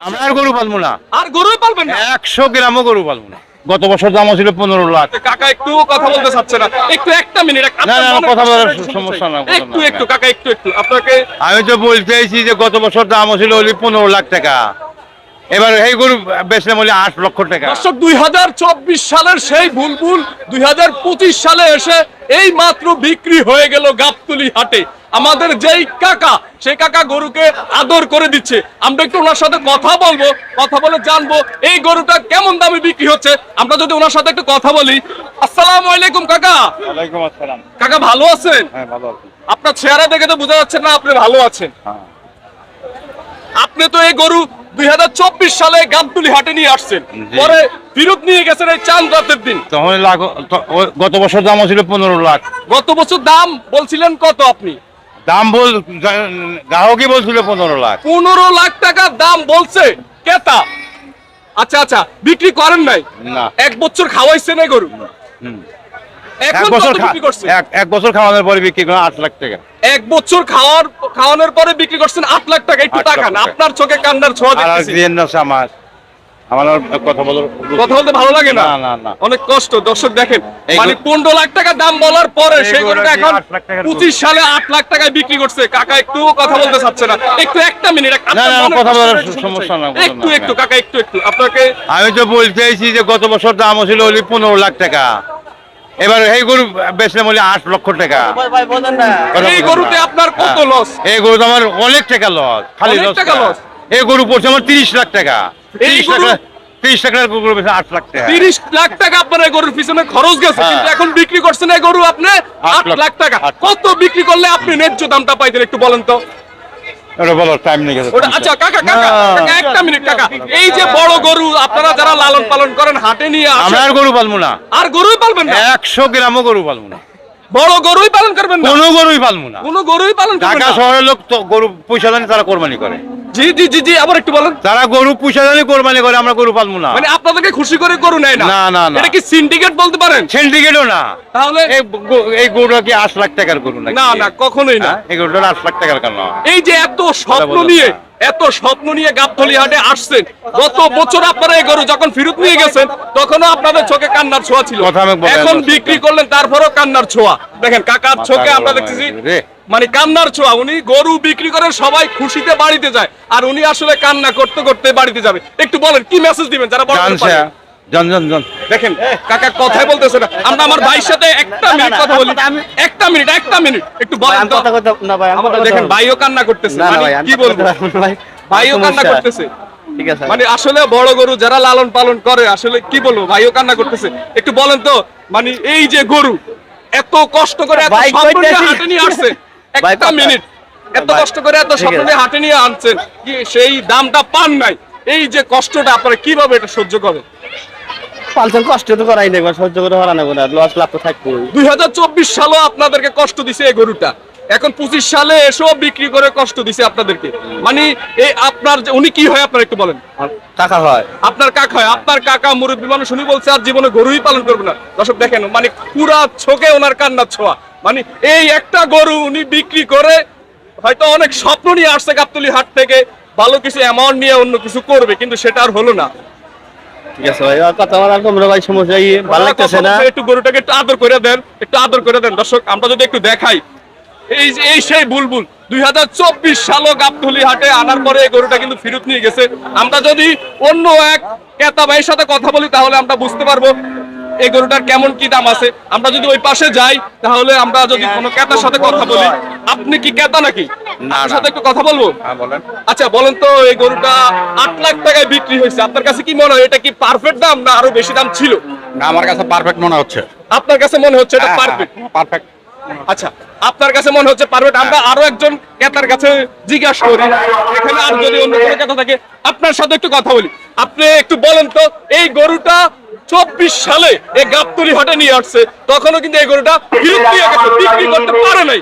আমরা আর গরু পালবো না। আর গরু পালবেন না? একশো গ্রামও গরু পালবো না। গত বছর দাম ছিল পনেরো লাখ। কাকা একটু কথা বলতে চাচ্ছে না। একটু একটা মিনিট না, না, কথা বলার সমস্যা না, একটু একটু কাকা একটু একটু। আপনাকে আমি তো বলতে চাইছি যে গত বছর দাম ছিল ওই পনেরো লাখ টাকা। এবার এই গরু বেচলাম হলে আট লক্ষ টাকা। দর্শক দুই হাজার চব্বিশ সালের সেই বুলবুল দুই সালে এসে এই মাত্র বিক্রি হয়ে গেল গাবতুলি হাটে। আমাদের যেই কাকা সেই কাকা গরুকে আদর করে দিচ্ছে। আমরা একটু ওনার সাথে কথা বলব কথা বলে জানব এই গরুটা কেমন দামে বিক্রি হচ্ছে। আমরা যদি ওনার সাথে একটু কথা বলি আসসালামু আলাইকুম কাকা। ওয়ালাইকুম আসসালাম। কাকা ভালো আছেন? হ্যাঁ ভালো আছি। আপনার চেহারা দেখে তো বোঝা যাচ্ছে না আপনি ভালো আছেন। হ্যাঁ। আপনি তো এই গরু দু হাজার চব্বিশ সালে গাবতুলি হাটে নিয়ে আসছেন। পরে ফিরত নিয়ে গেছেন এই চাঁদ রাতের দিন। তখন লাখ গত বছর দাম ছিল পনেরো লাখ। গত বছর দাম বলছিলেন কত আপনি? দাম বল গ্রাহকই বলছিল পনেরো লাখ। পনেরো লাখ টাকা দাম বলছে কেতা আচ্ছা আচ্ছা বিক্রি করেন নাই? না। এক বছর খাওয়াইছেন এই গরু। এক বছর এক- বছর খাওয়ানোর পরে বিক্রি আট লাখ টাকা। এক বছর খাওয়ার খাওয়ানোর পরে বিক্রি করছেন আট লাখ টাকা। একটু টাকা। না আপনার চোখে কান্নার ছোঁয়া আর আর দেখতেছি আমার। আমার কথা বলার কথা বলতে ভালো লাগে না? না, না, না। অনেক কষ্ট। দর্শক দেখেন মানে পনেরো লাখ টাকা দাম বলার পরে সেই গরুটা গরুটা এখন। পঁচিশ সালে আট লাখ টাকায় বিক্রি করছে। কাকা একটু কথা বলতে চাচ্ছে না। একটু একটা মিনিট কথা বলার সমস্যা না, একটু একটু কাকা একটু একটু। আপনাকে আমি তো বলতেছি যে গত বছর দাম ছিল পনেরো লাখ টাকা। এবার এই গরু আট লক্ষ টাকা। এই গরুতে আপনার কত হ্যাঁ। লস এই গরুতে আমার অনেক টাকা লস খালি লস এই গরু পড়ছে আমার তিরিশ লাখ টাকা। এই তিরিশ গরু- টাকা তিরিশ টাকার গরু বেচে আট লাখ টাকা। তিরিশ লাখ টাকা আপনার এই গরুর পিছনে খরচ গেছে হ্যাঁ। কিন্তু এখন বিক্রি করছেন এই গরু আপনি আট লাখ- লাখ টাকা। কত বিক্রি করলে আপনি ন্যায্য দামটা পাইতেন একটু বলেন তো? ওটা বলার টাইম নেই গেছে ওটা আচ্ছা কাকা কাকা একটা মিনিট কাকা। এই যে বড় গরু আপনারা যারা লালন পালন করেন হাটে নিয়ে আমরা আর গরু পালবো না। আর গরুই পালবেন না? একশো গ্রামও গরু পালবো না। বড় গরুই পালন করবেন না? কোনো গরুই পালবো না। কোনো গরুই পালন করবেন ঢাকা না? শহরের লোক তো গরু পয়সা জানি তারা কোরবানি করে। জি জি জি জি আবার একটু বলেন। তারা গরু পুষা জানি কোরবানি করে আমরা গরু পালবো না। মানে আপনাদেরকে খুশি করে গরু নেয় না? না, না। এটা কি সিন্ডিকেট বলতে পারেন? সিন্ডিকেটও না। তাহলে এই এই গরুটা কি আট লাখ টাকার গরু না না কখনোই না। হ্যাঁ? এই গরুটা আট লাখ টাকার কেন? এই যে এত স্বপ্ন নিয়ে। এত স্বপ্ন নিয়ে গাবতলি হাটে আসছেন। গত বছর আপনারা এই গরু যখন ফেরত নিয়ে গেছেন তখনও আপনাদের চোখে কান্নার ছোঁয়া ছিল। এখন বিক্রি করলেন তারপরও কান্নার ছোঁয়া। দেখেন কাকার চোখে আমরা দেখতেছি। মানে কান্নার ছোঁয়া। উনি গরু বিক্রি করে সবাই খুশিতে বাড়িতে যায় আর উনি আসলে কান্না করতে করতে বাড়িতে যাবে। একটু বলেন কি মেসেজ দিবেন? যারা বড় জানছে জন জন জন দেখেন কাকা কথাই বলতেছে না। আমরা আমার ভাইয়ের সাথে একটা মিনিট কথা বলি। একটা মিনিট একটা মিনিট। একটু বলেন তো আমরা দেখেন ভাইও কান্না করতেছে। মানে কি বলব? ভাইও কান্না করতেছে। ঠিক আছে। মানে আসলে বড় গরু যারা লালন পালন করে আসলে কি বলব? ভাইও কান্না করতেছে। একটু বলেন তো মানে এই যে গরু এত কষ্ট করে এত নিয়ে কইতেছি। হাটে নিয়ে আসছে। একটা মিনিট। এত কষ্ট করে এত। নিয়ে হাটে নিয়ে আনছেন সেই দামটা পান নাই? এই যে কষ্টটা আপনারা কীভাবে এটা সহ্য করেন? পালছেন কষ্ট তো করাই সহ্য করে না লস লাভ তো থাকবোই। দুই হাজার চব্বিশ সালও আপনাদেরকে কষ্ট দিছে এই গরুটা। এখন পঁচিশ সালে এসেও বিক্রি করে কষ্ট দিছে আপনাদেরকে। মানে এই আপনার উনি কি হয় আপনার একটু বলেন। টাকা হয়। আপনার কাকা হয় আপনার কাকা মুরব্বী মানুষ উনি বলছে আর জীবনে গরুই পালন করবে না। দর্শক দেখেন মানে পুরা চোখে ওনার কান্নার ছোঁয়া। মানে এই একটা গরু উনি বিক্রি করে হয়তো অনেক স্বপ্ন নিয়ে আসছে গাবতলি হাট থেকে ভালো কিছু অ্যামাউন্ট নিয়ে অন্য কিছু করবে কিন্তু সেটা আর হলো না। ঠিক আছে ভাই কথা বলার তোমরা ভাই সমস্যা ভালো লাগতেছে না? একটু গরুটাকে একটু আদর করে দেন একটু আদর করে দেন। দর্শক আমরা যদি একটু দেখাই এই যে এই সেই বুলবুল দুই হাজার চব্বিশ সালও গাবধুলি হাটে আনার পরে এই গরুটা কিন্তু ফেরত নিয়ে গেছে। আমরা যদি অন্য এক ক্রেতা ভাইয়ের সাথে কথা বলি তাহলে আমরা বুঝতে পারব এই গরুটার কেমন কি দাম আছে? আমরা যদি ওই পাশে যাই তাহলে আমরা যদি কোনো ক্রেতার সাথে কথা বলি। আপনি কি ক্রেতা নাকি? আপনার সাথে একটু কথা বলব? হ্যাঁ আচ্ছা বলেন তো এই গরুটা আট লাখ টাকায় বিক্রি হয়েছে। আপনার কাছে কি মনে হয় এটা কি পারফেক্ট দাম না আরও বেশি দাম ছিল? আমার কাছে পারফেক্ট মনে হচ্ছে। আপনার কাছে মনে হচ্ছে এটা হ্যাঁ, পারফেক্ট পারফেক্ট আচ্ছা আপনার কাছে মনে হচ্ছে পারফেক্ট আমরা আরও একজন ক্রেতার কাছে জিজ্ঞাসা করি। এখানে আর যদি অন্য কোনো ক্রেতা থাকে, আপনার সাথে একটু কথা বলি। আপনি একটু বলেন তো, এই গরুটা চব্বিশ সালে এই হাটে নিয়ে আসছে। তখনও কিন্তু এই গরুটা গেছে, বিক্রি করতে পারে নাই।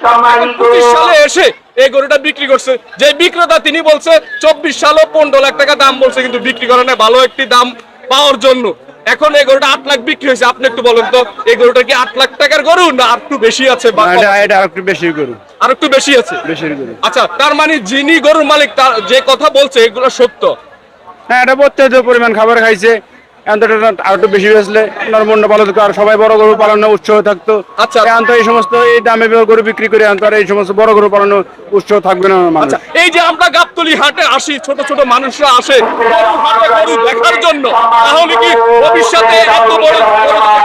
পঁচিশ সালে এসে এই গরুটা বিক্রি করছে। যে বিক্রেতা তিনি বলছে, চব্বিশ সালে পনেরো লাখ টাকা দাম বলছে, কিন্তু বিক্রি করে না ভালো একটি দাম পাওয়ার জন্য। এখন এই গরুটা আট লাখ বিক্রি হয়েছে। আপনি একটু বলেন তো এই গরুটা কি আট লাখ টাকার গরু না আর একটু বেশি আছে এটা আর একটু বেশি গরু। আর একটু বেশি আছে? বেশি গরু। আচ্ছা তার মানে যিনি গরুর মালিক তার যে কথা বলছে এগুলো সত্য? হ্যাঁ এটা প্রত্যেক পরিমাণ খাবার খাইছে। এখন তো এটা একটু বেশি বেচলে ওনার মনটা ভালো থাকতো আর সবাই বড় গরু উৎসাহ থাকতো। আচ্ছা। এখন তো এই সমস্ত এই দামে গরু বিক্রি করে এখন তো আর এই সমস্ত বড় গরু উৎসাহ থাকবে না আচ্ছা এই যে আমরা গাবতলি হাটে আসি ছোট ছোট মানুষরা আসে গরু দেখার জন্য তাহলে কি ভবিষ্যতে এত বড়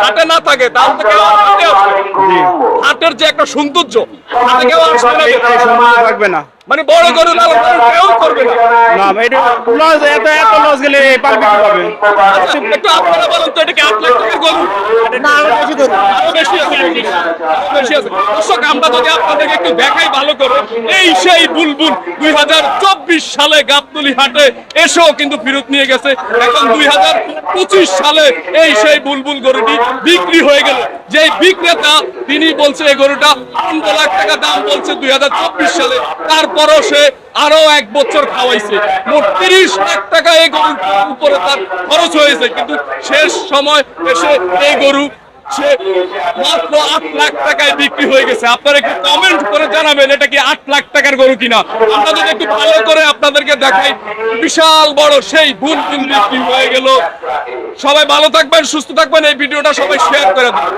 হাটে না থাকে? তাহলে তো কেউ আর। হাটের যে একটা সৌন্দর্য হাটে কেউ আসবে না এই এই সমস্ত থাকবে না। মানে বড় গরু লালন পালন কেউ করবে না। না এটা লস এত এত লস গেলে পাল বিক্রি একটু আপনারা বলেন তো এটা কি লাখ গরু? না আরও বেশি আরও বেশি আছে আরও বেশি আছে। দর্শক, আমরা যদি আপনাদেরকে একটু দেখাই ভালো করে এই সেই বুলবুল দুই হাজার চব্বিশ সালে গাবতলি হাটে এসেও কিন্তু ফেরত নিয়ে গেছে। এখন দুই হাজার পঁচিশ সালে এই সেই বুলবুল গরুটি বিক্রি হয়ে গেল। যে বিক্রেতা তিনি বলছে এই গরুটা পনেরো লাখ টাকা দাম বলছে দুই হাজার চব্বিশ সালে। তারপরও সে আরও এক বছর খাওয়াইছে। মোট তিরিশ লাখ টাকা এই গরুর উপরে তার খরচ হয়েছে, কিন্তু শেষ সময় এসে এই গরু এটা কি আট লাখ টাকার গরু কিনা? একটু ভালো করে আপনাদেরকে বিশাল বড় সেই বিক্রি হয়ে গেল। সবাই ভালো থাকবেন, সুস্থ থাকবেন, এই ভিডিওটা সবাই শেয়ার করে দেবেন।